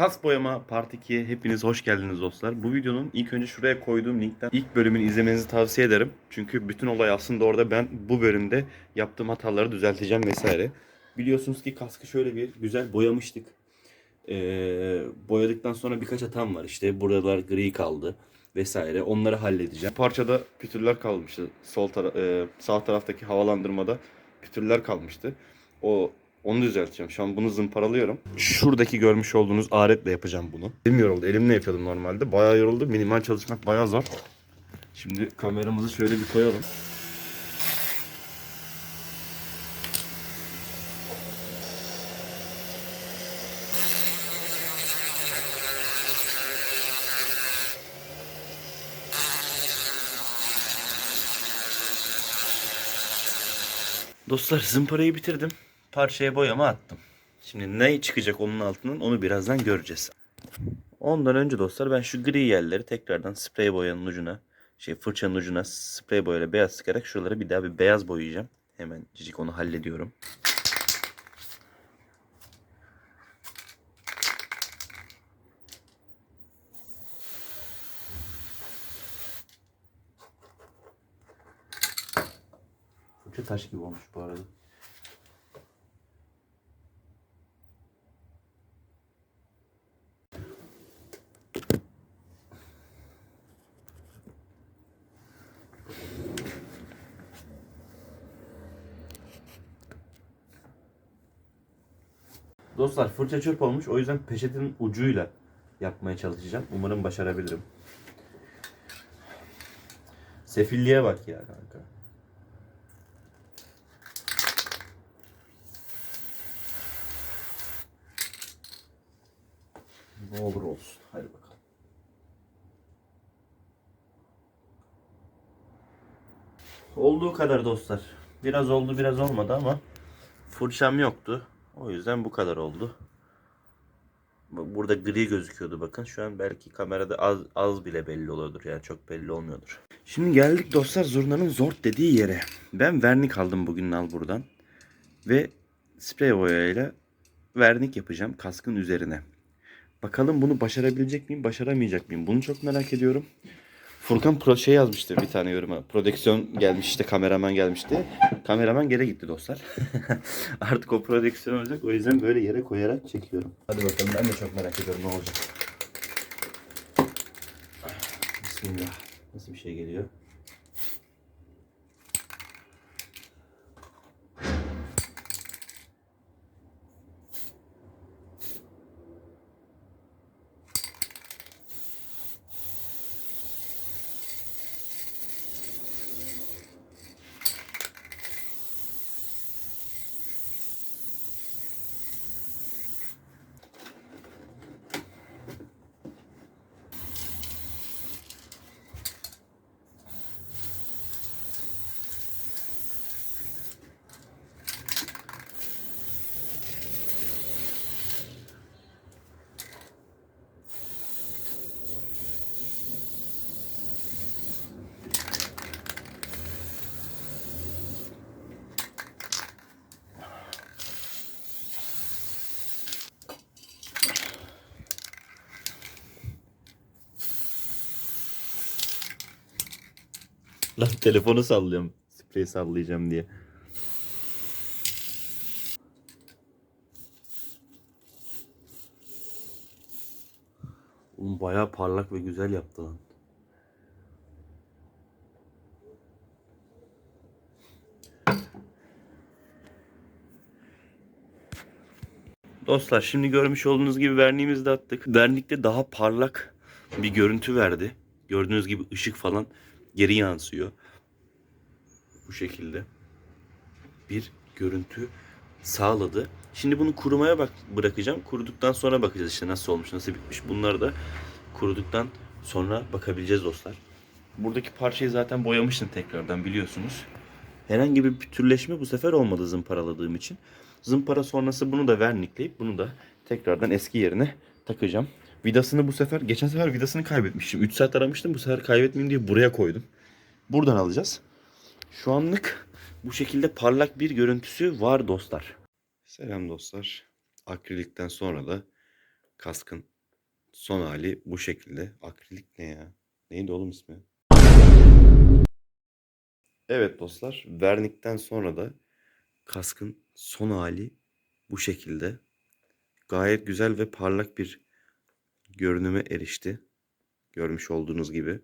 Kas boyama part 2'ye hepiniz hoş geldiniz dostlar. Bu videonun ilk önce şuraya koyduğum linkten ilk bölümünü izlemenizi tavsiye ederim. Çünkü bütün olay aslında orada ben bu bölümde yaptığım hataları düzelteceğim vesaire. Biliyorsunuz ki kaskı şöyle bir güzel boyamıştık. Ee, boyadıktan sonra birkaç hatam var. İşte buralar gri kaldı vesaire. Onları halledeceğim. Parçada pütürler kalmıştı. Sol tara- e, sağ taraftaki havalandırmada pütürler kalmıştı. O onu düzelteceğim. Şu an bunu zımparalıyorum. Şuradaki görmüş olduğunuz aletle yapacağım bunu. Elim yoruldu. Elimle yapıyordum normalde. Bayağı yoruldu. Minimal çalışmak bayağı zor. Şimdi kameramızı şöyle bir koyalım. Dostlar zımparayı bitirdim. Parçaya boyama attım. Şimdi ne çıkacak onun altından onu birazdan göreceğiz. Ondan önce dostlar ben şu gri yerleri tekrardan sprey boyanın ucuna şey fırçanın ucuna sprey boyayla beyaz sıkarak şuraları bir daha bir beyaz boyayacağım. Hemen cicik onu hallediyorum. Fırça taş gibi olmuş bu arada. Dostlar fırça çöp olmuş. O yüzden peçetenin ucuyla yapmaya çalışacağım. Umarım başarabilirim. Sefilliğe bak ya kanka. Ne olur olsun. Hadi bakalım. Olduğu kadar dostlar. Biraz oldu biraz olmadı ama fırçam yoktu. O yüzden bu kadar oldu. Bu- Burada gri gözüküyordu bakın. Şu an belki kamerada az, az bile belli oluyordur. Yani çok belli olmuyordur. Şimdi geldik dostlar zurnanın zort dediği yere. Ben vernik aldım bugün al buradan. Ve sprey boyayla vernik yapacağım kaskın üzerine. Bakalım bunu başarabilecek miyim, başaramayacak mıyım? Bunu çok merak ediyorum. Furkan pro şey yazmıştı bir tane yoruma. Prodüksiyon gelmiş işte kameraman gelmişti. Kameraman geri gitti dostlar. Artık o prodüksiyon olacak. O yüzden böyle yere koyarak çekiyorum. Hadi bakalım ben de çok merak ediyorum ne olacak. Bismillah. Nasıl bir şey geliyor? Lan telefonu sallıyorum. Sprey sallayacağım diye. Oğlum bayağı parlak ve güzel yaptı lan. Dostlar şimdi görmüş olduğunuz gibi verniğimizi de attık. Vernikte daha parlak bir görüntü verdi. Gördüğünüz gibi ışık falan geri yansıyor. Bu şekilde bir görüntü sağladı. Şimdi bunu kurumaya bak bırakacağım. Kuruduktan sonra bakacağız işte nasıl olmuş, nasıl bitmiş. Bunları da kuruduktan sonra bakabileceğiz dostlar. Buradaki parçayı zaten boyamıştım tekrardan biliyorsunuz. Herhangi bir pütürleşme bu sefer olmadı zımparaladığım için. Zımpara sonrası bunu da vernikleyip bunu da tekrardan eski yerine takacağım. Vidasını bu sefer, geçen sefer vidasını kaybetmiştim. 3 saat aramıştım bu sefer kaybetmeyeyim diye buraya koydum. Buradan alacağız. Şu anlık bu şekilde parlak bir görüntüsü var dostlar. Selam dostlar. Akrilikten sonra da Kaskın son hali bu şekilde. Akrilik ne ya? Neydi oğlum ismi? Evet dostlar, vernikten sonra da kaskın son hali bu şekilde. Gayet güzel ve parlak bir görünüme erişti. Görmüş olduğunuz gibi.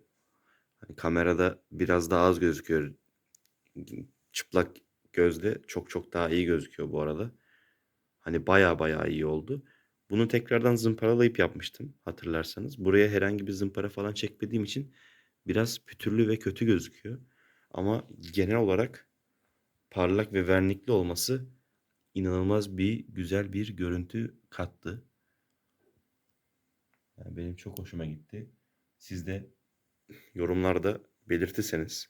Hani kamerada biraz daha az gözüküyor. Çıplak gözle çok çok daha iyi gözüküyor bu arada. Hani baya baya iyi oldu. Bunu tekrardan zımparalayıp yapmıştım hatırlarsanız. Buraya herhangi bir zımpara falan çekmediğim için biraz pütürlü ve kötü gözüküyor. Ama genel olarak parlak ve vernikli olması inanılmaz bir güzel bir görüntü kattı. Yani benim çok hoşuma gitti. Siz de yorumlarda belirtirseniz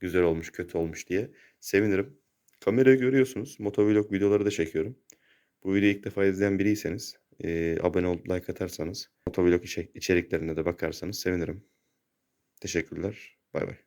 güzel olmuş, kötü olmuş diye sevinirim. Kamerayı görüyorsunuz. Motovlog videoları da çekiyorum. Bu videoyu ilk defa izleyen biriyseniz, eee, abone olup like atarsanız, motovlog içe- içeriklerine de bakarsanız sevinirim. Teşekkürler. Bay bay.